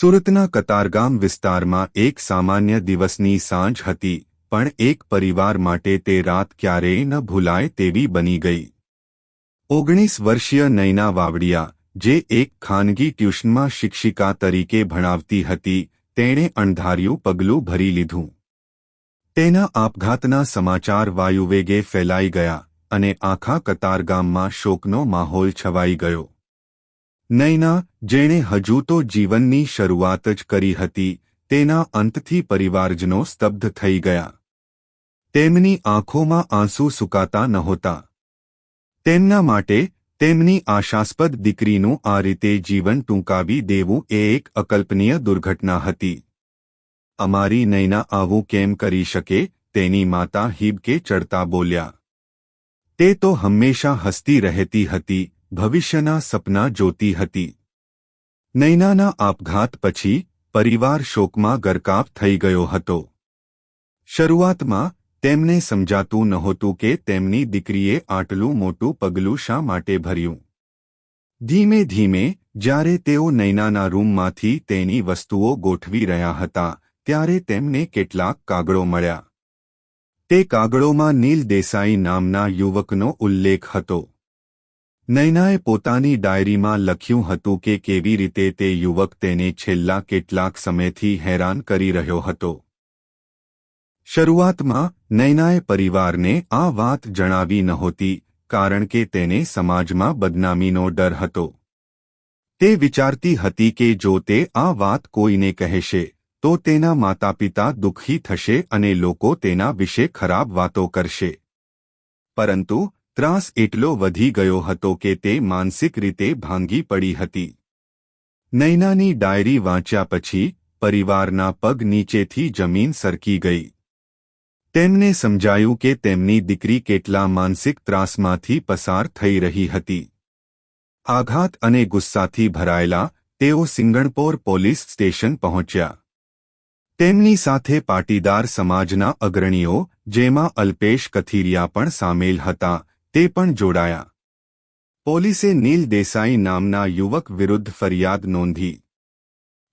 સુરતના કતારગામ વિસ્તારમાં એક સામાન્ય દિવસની સાંજ હતી, પણ એક પરિવાર માટે તે રાત ક્યારેય ન ભૂલાય તેવી બની ગઈ. ઓગણીસ વર્ષીય નૈના વાવડિયા, જે એક ખાનગી ટ્યુશનમાં શિક્ષિકા તરીકે ભણાવતી હતી, તેણે અણધાર્યું પગલું ભરી લીધું. તેના આપઘાતના સમાચાર વાયુવેગે ફેલાઈ ગયા અને આખા કતારગામમાં શોકનો માહોલ છવાઈ ગયો. નૈના જેણે હજુ તો જીવનની શરૂઆત જ કરી હતી, તેના અંતથી પરિવારજનો સ્તબ્ધ થઈ ગયા. તેમની આંખોમાં આંસુ સુકાતા નહોતા. તેમના માટે તેમની આશાસ્પદ દીકરીનું આ રીતે જીવન ટૂંકાવી દેવું એ એક અકલ્પનીય દુર્ઘટના હતી. અમારી નૈના આવું કેમ કરી શકે, તેની માતા હિબકે ચડતા બોલ્યા. તે તો હંમેશા હસતી રહેતી હતી, ભવિષ્યના સપના જોતી હતી. નૈનાના આપઘાત પછી પરિવાર શોકમાં ગરકાવ થઈ ગયો હતો. શરૂઆતમાં તેમને સમજાતું નહોતું કે તેમની દીકરીએ આટલું મોટું પગલું શા માટે ભર્યું. ધીમે ધીમે, જ્યારે તેઓ નૈનાના રૂમમાંથી તેની વસ્તુઓ ગોઠવી રહ્યા હતા, ત્યારે તેમને કેટલાક કાગળો મળ્યા. તે કાગળોમાં નીલ દેસાઈ નામના યુવકનો ઉલ્લેખ હતો. નૈનાએ પોતાની ડાયરીમાં લખ્યું હતું કે કેવી રીતે તે યુવક તેને છેલ્લા કેટલાક સમયથી હેરાન કરી રહ્યો હતો. શરૂઆતમાં નૈનાએ પરિવારને આ વાત જણાવી નહોતી, કારણ કે તેને સમાજમાં બદનામીનો ડર હતો. તે વિચારતી હતી કે જો તે આ વાત કોઈને કહેશે, તો તેના માતાપિતા દુઃખી થશે અને લોકો તેના વિશે ખરાબ વાતો કરશે. પરંતુ ત્રાસ એટલો વધી ગયો હતો કે તે માનસિક રીતે ભાંગી પડી હતી. નૈનાની ડાયરી વાંચ્યા પછી પરિવારના પગ નીચેથી જમીન સરકી ગઈ. તેમને સમજાયું કે તેમની દીકરી કેટલા માનસિક ત્રાસમાંથી પસાર થઈ રહી હતી. આઘાત અને ગુસ્સાથી ભરાયેલા, તેઓ સિંગણપોર પોલીસ સ્ટેશન પહોંચ્યા. તેમની સાથે પાટીદાર સમાજના અગ્રણીઓ, જેમાં અલ્પેશ કથિરિયા પણ સામેલ હતા તે પણ જોડાયા. પોલીસે નીલ દેસાઈ નામના યુવક વિરુદ્ધ ફરિયાદ નોંધી.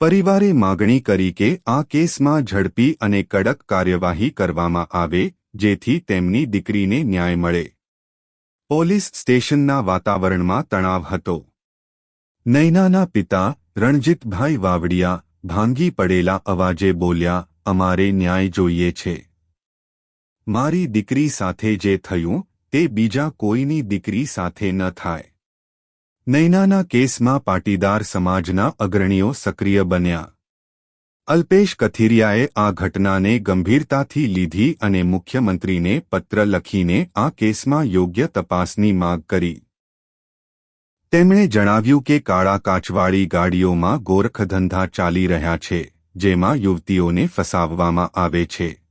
પરિવારે માગણી કરી કે આ કેસમાં ઝડપી અને કડક કાર્યવાહી કરવામાં આવે, જેથી તેમની દીકરીને ન્યાય મળે. પોલીસ સ્ટેશનના વાતાવરણમાં તણાવ હતો. નૈનાના પિતા રણજીતભાઈ વાવડિયા ભાંગી પડેલા અવાજે બોલ્યા, અમારે ન્યાય જોઈએ છે. મારી દીકરી સાથે જે થયું તે બીજા કોઈની દીકરી સાથે ન થાય. નૈનાના કેસમાં પાટીદાર સમાજના અગ્રણીઓ સક્રિય બન્યા. અલ્પેશ કથિરિયાએ આ ઘટનાને ગંભીરતાથી લીધી અને મુખ્યમંત્રીને પત્ર લખીને આ કેસમાં યોગ્ય તપાસની માગ કરી. તેમણે જણાવ્યું કે કાળા કાચવાળી ગાડીઓમાં ગોરખધંધા ચાલી રહ્યા છે, જેમાં યુવતીઓને ફસાવવામાં આવે છે.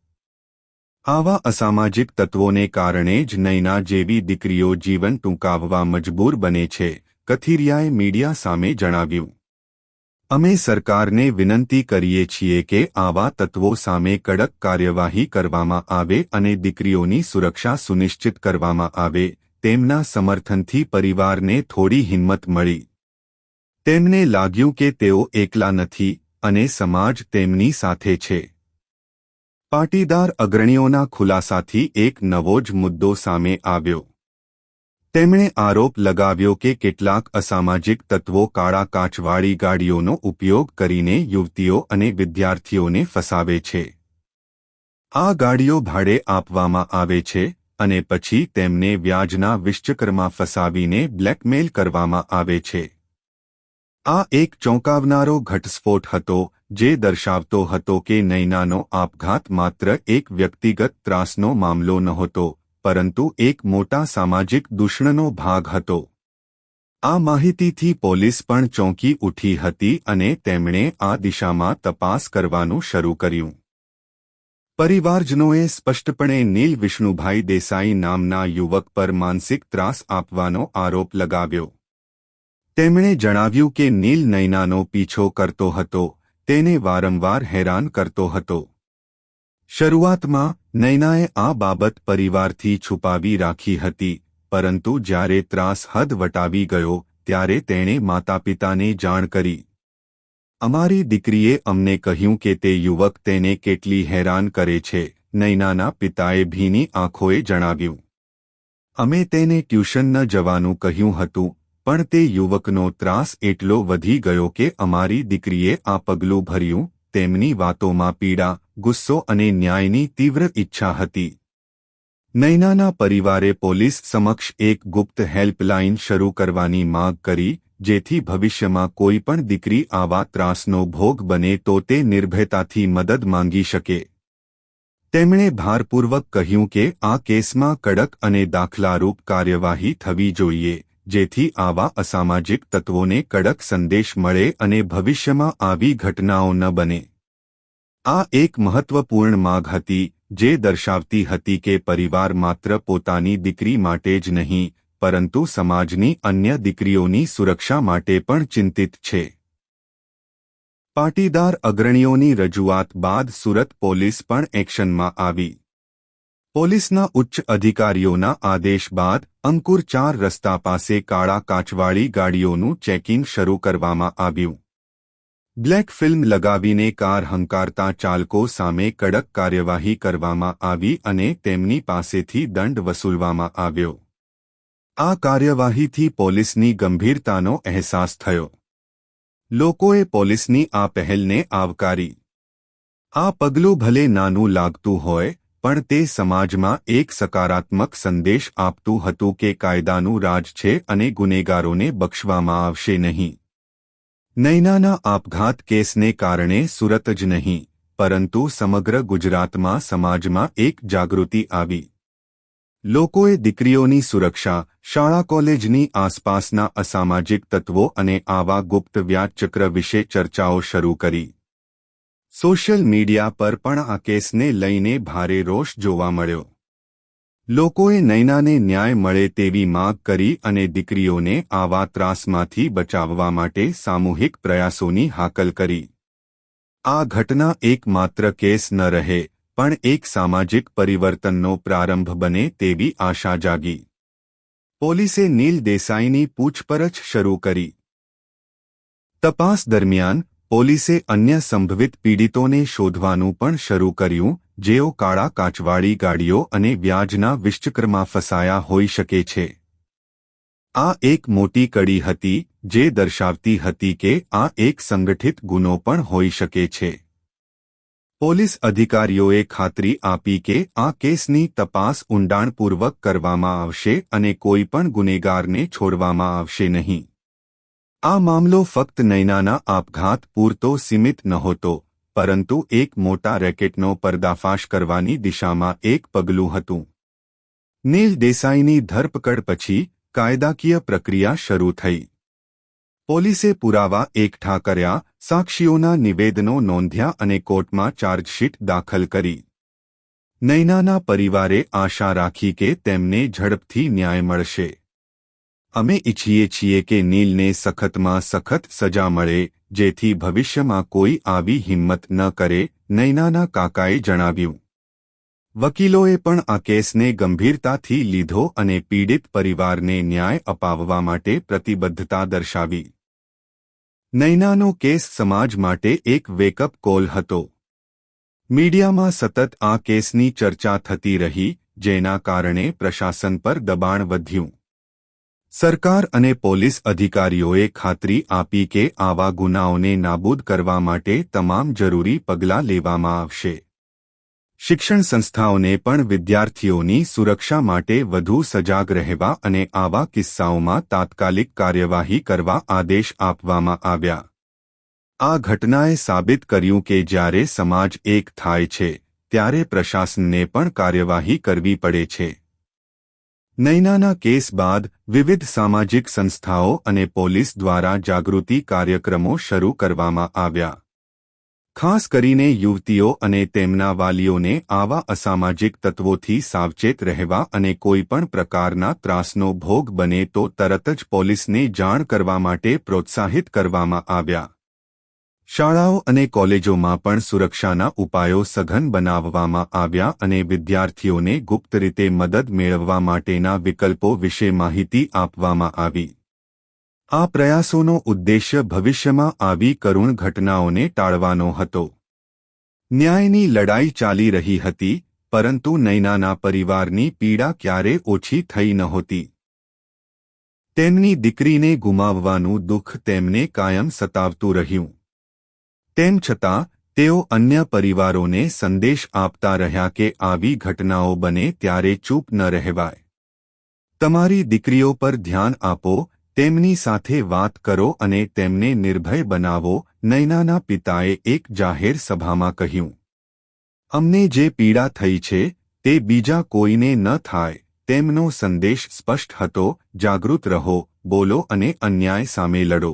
આવા અસામાજિક તત્વોને કારણે જ નૈના જેવી દીકરીઓ જીવન ટૂંકાવવા મજબૂર બને છે, કથિરિયાએ મીડિયા સામે જણાવ્યું. અમે સરકારને વિનંતી કરીએ છીએ કે આવા તત્વો સામે કડક કાર્યવાહી કરવામાં આવે અને દીકરીઓની સુરક્ષા સુનિશ્ચિત કરવામાં આવે, તેમના સમર્થનથી પરિવારને થોડી હિંમત મળી. તેમને લાગ્યું કે તેઓ એકલા નથી, અને સમાજ તેમની સાથે છે. પાટીદાર અગ્રણીઓના ખુલાસાથી એક નવો જ મુદ્દો સામે આવ્યો. તેમણે આરોપ લગાવ્યો કે કેટલાક અસામાજિક તત્વો કાળા કાચવાળી ગાડીઓનો ઉપયોગ કરીને યુવતીઓ અને વિદ્યાર્થીઓને ફસાવે છે. આ ગાડીઓ ભાડે આપવામાં આવે છે અને પછી તેમને વ્યાજના વિશ્ચક્રમાં ફસાવીને બ્લેકમેલ કરવામાં આવે છે. આ એક ચોંકાવનારો ઘટસ્ફોટ હતો જે દર્શાવતો હતો કે નૈનાનો આપઘાત માત્ર એક વ્યક્તિગત ત્રાસનો મામલો નહોતો, પરંતુ એક મોટા સામાજિક દૂષણનો ભાગ હતો. આ માહિતીથી પોલીસ પણ ચોંકી ઉઠી હતી અને તેમણે આ દિશામાં તપાસ કરવાનું શરૂ કર્યું. પરિવારજનોએ સ્પષ્ટપણે નીલ વિષ્ણુભાઈ દેસાઈ નામના યુવક પર માનસિક ત્રાસ આપવાનો આરોપ લગાવ્યો. તેમણે જણાવ્યું કે નીલ નૈનાનો પીછો કરતો હતો તેને વારંવાર હેરાન કરતો હતો. શરૂઆતમાં નૈનાએ આ બાબત પરિવારથી છુપાવી રાખી હતી, પરંતુ જ્યારે ત્રાસ હદ વટાવી ગયો, ત્યારે તેણે માતાપિતાને જાણ કરી. અમારી દીકરીએ અમને કહ્યું કે તે યુવક તેને કેટલી હેરાન કરે છે, નૈનાના પિતાએ ભીની આંખોએ જણાવ્યું. અમે તેને ટ્યુશન ન જવાનું કહ્યું હતું પણ તે યુવકનો ત્રાસ એટલો વધી ગયો કે અમારી દીકરીએ આ પગલું ભર્યું, તેમની વાતોમાં પીડા, ગુસ્સો અને ન્યાયની તીવ્ર ઈચ્છા હતી. નૈનાના પરિવારે પોલીસ સમક્ષ એક ગુપ્ત હેલ્પલાઇન શરૂ કરવાની માગ કરી, જેથી ભવિષ્યમાં કોઈ પણ દીકરી આવા ત્રાસનો ભોગ બને તો તે નિર્ભયતાથી મદદ માંગી શકે. તેમણે ભારપૂર્વક કહ્યું કે આ કેસમાં કડક અને દાખલારૂપ કાર્યવાહી થવી જોઈએ. જેથી આવા અસામાજિક તત્વોને કડક સંદેશ મળે અને ભવિષ્યમાં આવી ઘટનાઓ ન બને. આ એક મહત્વપૂર્ણ માગ હતી, જે દર્શાવતી હતી કે પરિવાર માત્ર પોતાની દીકરી માટે જ નહીં, પરંતુ સમાજની અન્ય દીકરીઓની સુરક્ષા માટે પણ ચિંતિત છે. પાટીદાર અગ્રણીઓની રજૂઆત બાદ સુરત પોલીસ પણ એક્શનમાં આવી. પોલીસના ઉચ્ચ અધિકારીઓના આદેશ બાદ અંકુર ચાર રસ્તા પાસે કાળા કાચવાળી ગાડીઓનું ચેકિંગ શરૂ કરવામાં આવ્યું. બ્લેક ફિલ્મ લગાવીને કાર હંકારતા ચાલકો સામે કડક કાર્યવાહી કરવામાં આવી અને તેમની પાસેથી દંડ વસૂલવામાં આવ્યો. આ કાર્યવાહીથી પોલીસની ગંભીરતાનો અહેસાસ થયો. લોકોએ પોલીસની આ પહેલને આવકારી. આ પગલું ભલે નાનું લાગતું હોય પણ તે સમાજમાં એક સકારાત્મક સંદેશ આપતું હતું કે કાયદાનું રાજ છે અને ગુનેગારોને બક્ષવામાં આવશે નહીં. નૈનાના આપઘાત કેસને કારણે સુરત જ નહીં, પરંતુ સમગ્ર ગુજરાતમાં સમાજમાં એક જાગૃતિ આવી. લોકોએ દીકરીઓની સુરક્ષા, શાળા કોલેજની આસપાસના અસામાજિક તત્વો અને આવા ગુપ્ત વ્યાજચક્ર વિશે ચર્ચાઓ શરૂ કરી. સોશિયલ મીડિયા પર પણ આ કેસને લઈને ભારે રોષ જોવા મળ્યો. લોકોએ નૈનાને ન્યાય મળે તેવી માગ કરી અને દીકરીઓને આવા ત્રાસમાંથી બચાવવા માટે સામૂહિક પ્રયાસોની હાકલ કરી. આ ઘટના એકમાત્ર કેસ ન રહે, પણ એક સામાજિક પરિવર્તનનો પ્રારંભ બને તેવી આશા જાગી. પોલીસે નીલ દેસાઈની પૂછપરછ શરૂ કરી. તપાસ દરમિયાન પોલીસે અન્ય સંભવિત પીડિતોને શોધવાનું પણ શરૂ કર્યું, જેઓ કાળા કાચવાળી ગાડીઓ અને વ્યાજના વિશ્ચક્રમાં ફસાયા હોઈ શકે છે. આ એક મોટી કડી હતી, જે દર્શાવતી હતી કે આ એક સંગઠિત ગુનો પણ હોઈ શકે છે. પોલીસ અધિકારીઓએ ખાતરી આપી કે આ કેસની તપાસ ઊંડાણપૂર્વક કરવામાં આવશે અને કોઈ પણ ગુનેગારને છોડવામાં આવશે નહીં. આ મામલો ફક્ત નૈનાના આપઘાત પૂરતો સીમિત નહોતો, પરંતુ એક મોટા રેકેટનો પર્દાફાશ કરવાની દિશામાં એક પગલું હતું. નીલ દેસાઈની ધરપકડ પછી કાયદાકીય પ્રક્રિયા શરૂ થઈ. પોલીસે પુરાવા એકઠા કર્યા, સાક્ષીઓના નિવેદનો નોંધ્યા અને કોર્ટમાં ચાર્જશીટ દાખલ કરી. નૈનાના પરિવારે આશા રાખી કે તેમને ઝડપથી ન્યાય મળશે. અમે ઇચ્છીએ છીએ કે નીલને સખતમાં સખત સજા મળે, જેથી ભવિષ્યમાં કોઈ આવી હિંમત ન કરે, નૈનાના કાકાએ જણાવ્યું. વકીલોએ પણ આ કેસને ગંભીરતાથી લીધો અને પીડિત પરિવારને ન્યાય અપાવવા માટે પ્રતિબદ્ધતા દર્શાવી. નૈનાનો કેસ સમાજ માટે એક વેકઅપ કોલ હતો. મીડિયામાં સતત આ કેસની ચર્ચા થતી રહી, જેના કારણે પ્રશાસન પર દબાણ વધ્યું. સરકાર અને પોલીસ અધિકારીઓએ ખાતરી આપી કે આવા ગુનાઓને નાબૂદ કરવા માટે તમામ જરૂરી પગલાં લેવામાં આવશે. શિક્ષણ સંસ્થાઓને પણ વિદ્યાર્થીઓની સુરક્ષા માટે વધુ સજાગ રહેવા અને આવા કિસ્સાઓમાં તાત્કાલિક કાર્યવાહી કરવા આદેશ આપવામાં આવ્યા. આ ઘટનાએ સાબિત કર્યું કે જ્યારે સમાજ એક થાય છે, ત્યારે પ્રશાસનને પણ કાર્યવાહી કરવી પડે છે. નૈનાના કેસ બાદ વિવિધ સામાજિક સંસ્થાઓ અને પોલીસ દ્વારા જાગૃતિ કાર્યક્રમો શરૂ કરવામાં આવ્યા. ખાસ કરીને યુવતીઓ અને તેમના વાલીઓને આવા અસામાજિક તત્વોથી સાવચેત રહેવા અને કોઈપણ પ્રકારના ત્રાસનો ભોગ બને તો તરત જ પોલીસને જાણ કરવા માટે પ્રોત્સાહિત કરવામાં આવ્યા. શાળાઓ અને કોલેજોમાં પણ સુરક્ષાના ઉપાયો સઘન બનાવવામાં આવ્યા અને વિદ્યાર્થીઓને ગુપ્ત રીતે મદદ મેળવવા માટેના વિકલ્પો વિશે માહિતી આપવામાં આવી. આ પ્રયાસોનો ઉદ્દેશ્ય ભવિષ્યમાં આવી કરુણ ઘટનાઓને ટાળવાનો હતો. ન્યાયની લડાઈ ચાલી રહી હતી, પરંતુ નૈનાના પરિવારની પીડા ક્યારે ઓછી થઈ નહોતી. તેમની દીકરીને ગુમાવવાનું દુઃખ તેમને કાયમ સતાવતું રહ્યું. તેમ છતાં, તેઓ અન્ય પરિવારોને સંદેશ આપતા રહ્યા કે આવી ઘટનાઓ બને ત્યારે ચૂપ ન રહેવાય. તમારી દીકરીઓ પર ધ્યાન આપો, તેમની સાથે વાત કરો અને તેમને નિર્ભય બનાવો, નૈનાના પિતાએ એક જાહેર સભામાં કહ્યું. અમને જે પીડા થઈ છે, તે બીજા કોઈને ન થાય, તેમનો સંદેશ સ્પષ્ટ હતો, જાગૃત રહો, બોલો અને અન્યાય સામે લડો.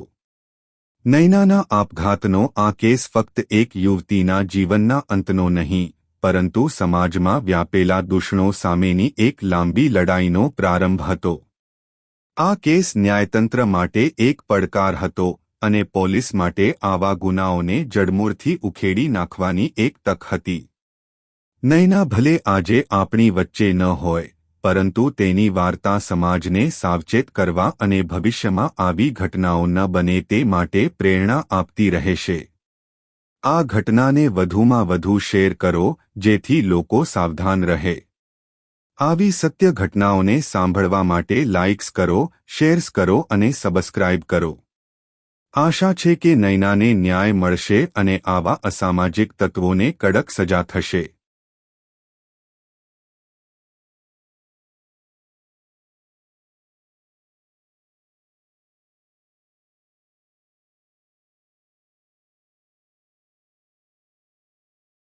નૈનાના આપઘાતનો આ કેસ ફક્ત એક યુવતીના જીવનના અંતનો નહીં, પરંતુ સમાજમાં વ્યાપેલા દૂષણો સામેની એક લાંબી લડાઈનો પ્રારંભ હતો. આ કેસ ન્યાયતંત્ર માટે એક પડકાર હતો અને પોલીસ માટે આવા ગુનાઓને જડમૂળથી ઉખેડી નાખવાની એક તક હતી. નૈના ભલે આજે આપણી વચ્ચે ન હોય પરંતુ તેની વાર્તા સમાજને સાવચેત કરવા અને ભવિષ્યમાં આવી ઘટનાઓ ન બને તે માટે પ્રેરણા આપતી રહેશે. આ ઘટનાને વધુમાં વધુ શેર કરો, જેથી લોકો સાવધાન રહે. આવી સત્ય ઘટનાઓને સાંભળવા માટે લાઇક્સ કરો, શેર્સ કરો અને સબસ્ક્રાઇબ કરો. આશા છે કે નૈનાને ન્યાય મળશે અને આવા અસામાજિક તત્વોને કડક સજા થશે.